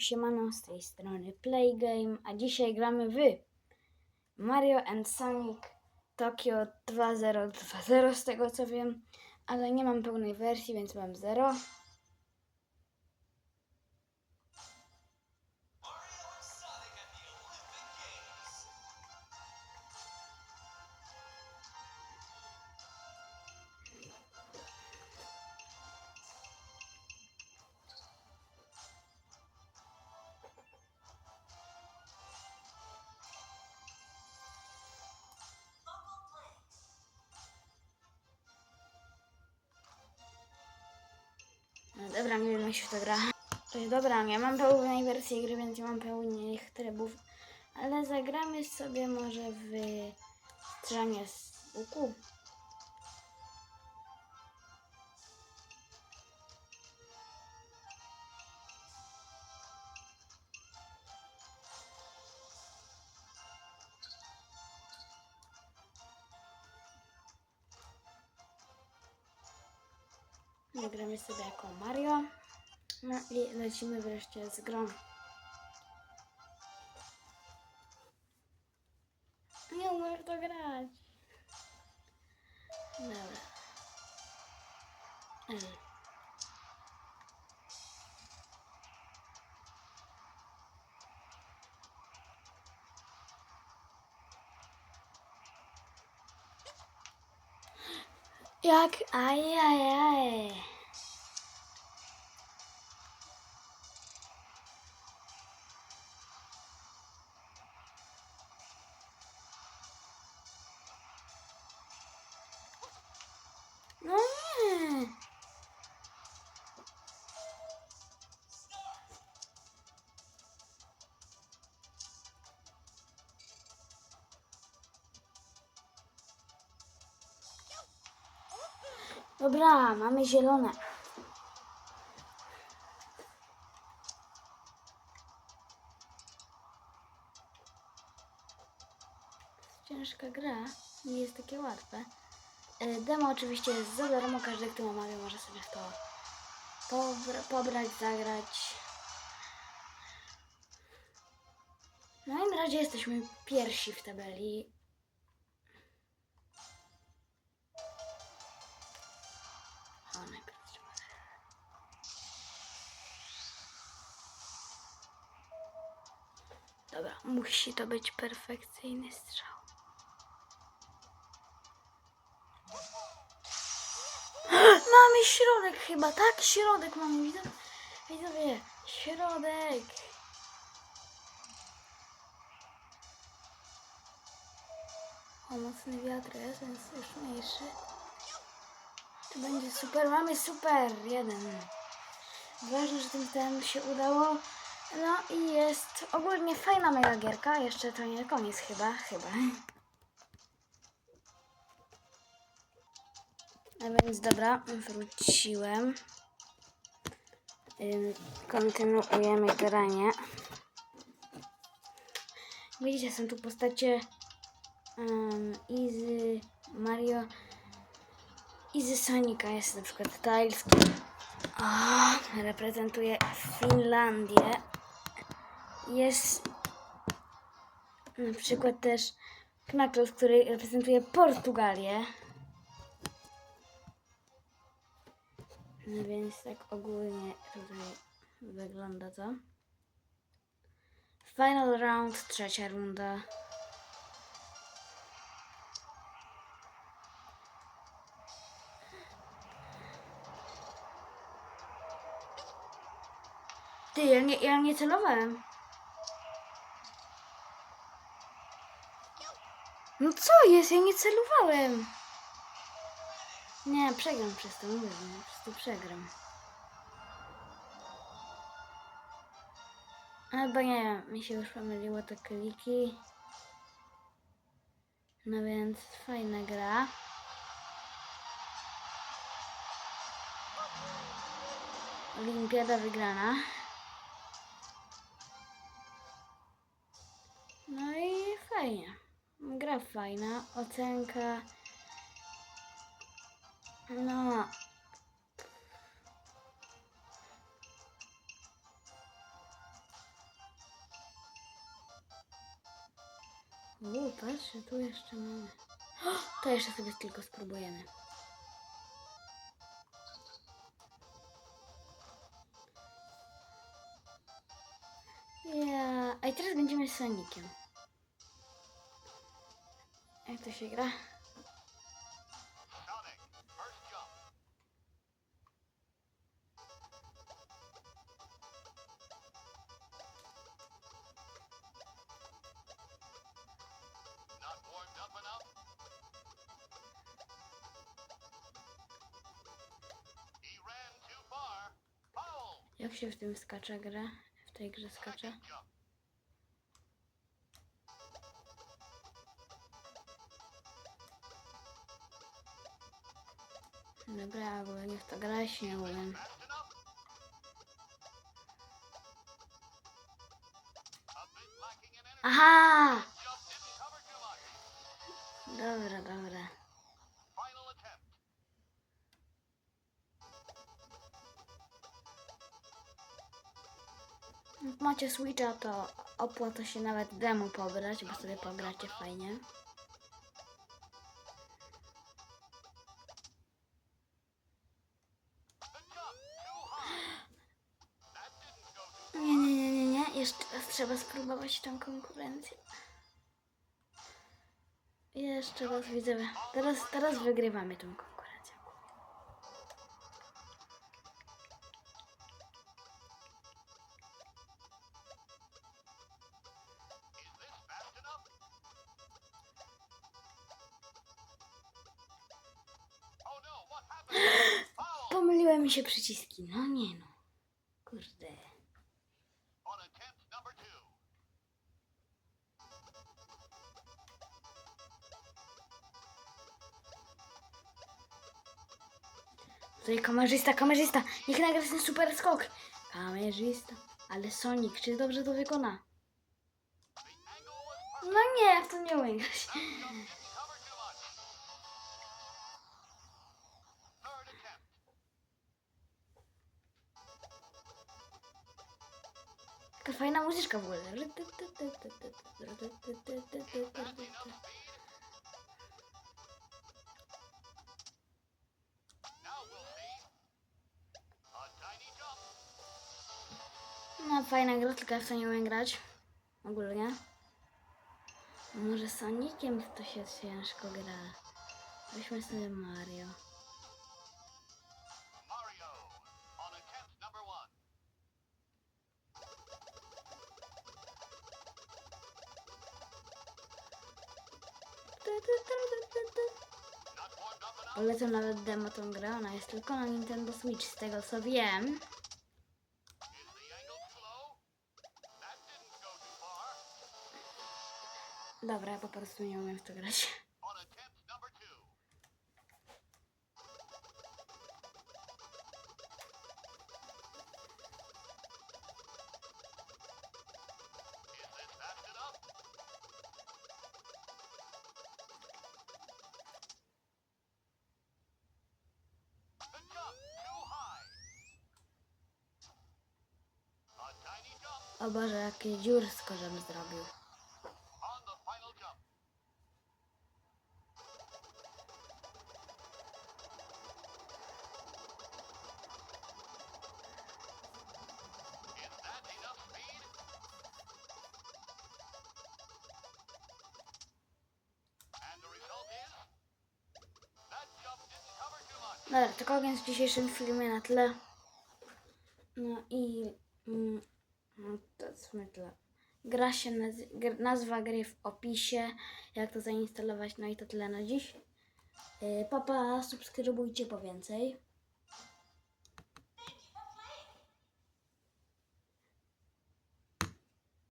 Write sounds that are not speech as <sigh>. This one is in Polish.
Siemano, z tej strony Playgame, a dzisiaj gramy w Mario and Sonic Tokyo 2020 z tego co wiem, ale nie mam pełnej wersji, więc mam 0. wiem jak się to gra. Dobra, ja mam pełnej wersji gry, więc nie mam pełnych trybów, ale zagramy sobie może w strzelanie z łuku. Nagramy sobie jako Mario. No i lecimy wreszcie z grą. Jak? Ajajaj. No Dobra, mamy zielone. Ciężka gra, nie jest takie łatwe. E, Demo oczywiście jest za darmo, każdy kto ma Mario może sobie w to pobra- pobrać, zagrać. No i na razie jesteśmy pierwsi w tabeli. Dobra, musi to być perfekcyjny strzał. <gasps> Mamy środek chyba, tak? Środek mamy, widzowie. Widzowie, środek. O, mocny wiatr jest, więc już mniejszy. Będzie super, mamy super, jeden. Ważne, że tym ten się udało. No i jest ogólnie fajna mega gierka, jeszcze to nie koniec chyba, chyba. A więc dobra, wróciłem. Kontynuujemy granie. Widzicie, są tu postacie um, Izy, Mario, Izy Sonika. Jest na przykład Tails, o, reprezentuje Finlandię. Jest na przykład też Knuckles, który reprezentuje Portugalię. No więc tak ogólnie tutaj wygląda to. Final round, trzecia runda. Ty, ja nie, ja nie celowałem. No co jest? Ja nie celowałem. Nie, przegram przez to, mówię, no, po prostu przegram. Albo nie wiem, mi się już pomyliło te kliki. No więc fajna gra. Olimpiada wygrana. fajnie. Gra fajna. Ocenka. No. Uuu, patrzę, tu jeszcze mamy. To jeszcze sobie tylko spróbujemy. Ja... A teraz będziemy z Sonikiem too far. Foul. Jak się w tym skacze gra? W tej grze skacze? Dobra, ja w ogóle nie w to grać nie umiem. Fast enough? A bit lacking in energy. Aha! Dobra, dobra. Jak macie Switcha, to opłaca się nawet demo pobrać, bo sobie pogracie fajnie. Trzeba spróbować tą konkurencję. Jeszcze raz widzę. Teraz, teraz wygrywamy tą konkurencję. <gasps> Pomyliły mi się przyciski. No nie no. Kurde. Tutaj kamerzysta, kamerzysta. Niech nagra ten super skok. Kamerzysta. Ale Sonic, czy dobrze to wykona? No nie, to nie attempt. Taka fajna muzyczka w ogóle. No fajna gra, tylko ja w to nie umiem grać. Ogólnie. Może Soniciem to się ciężko gra. Weźmy sobie Mario. Polecam nawet demo tą grę, ona jest tylko na Nintendo Switch, z tego co wiem. Dobra, ja po prostu nie umiem w to grać. O Boże, jakie dziursko żebym zrobił. Dobra, to koniec w dzisiejszym filmie na tle. No i mm, no to w tyle. Gra się, naz gr nazwa gry w opisie, jak to zainstalować, no i to tyle na dziś. Yy, papa, subskrybujcie po więcej.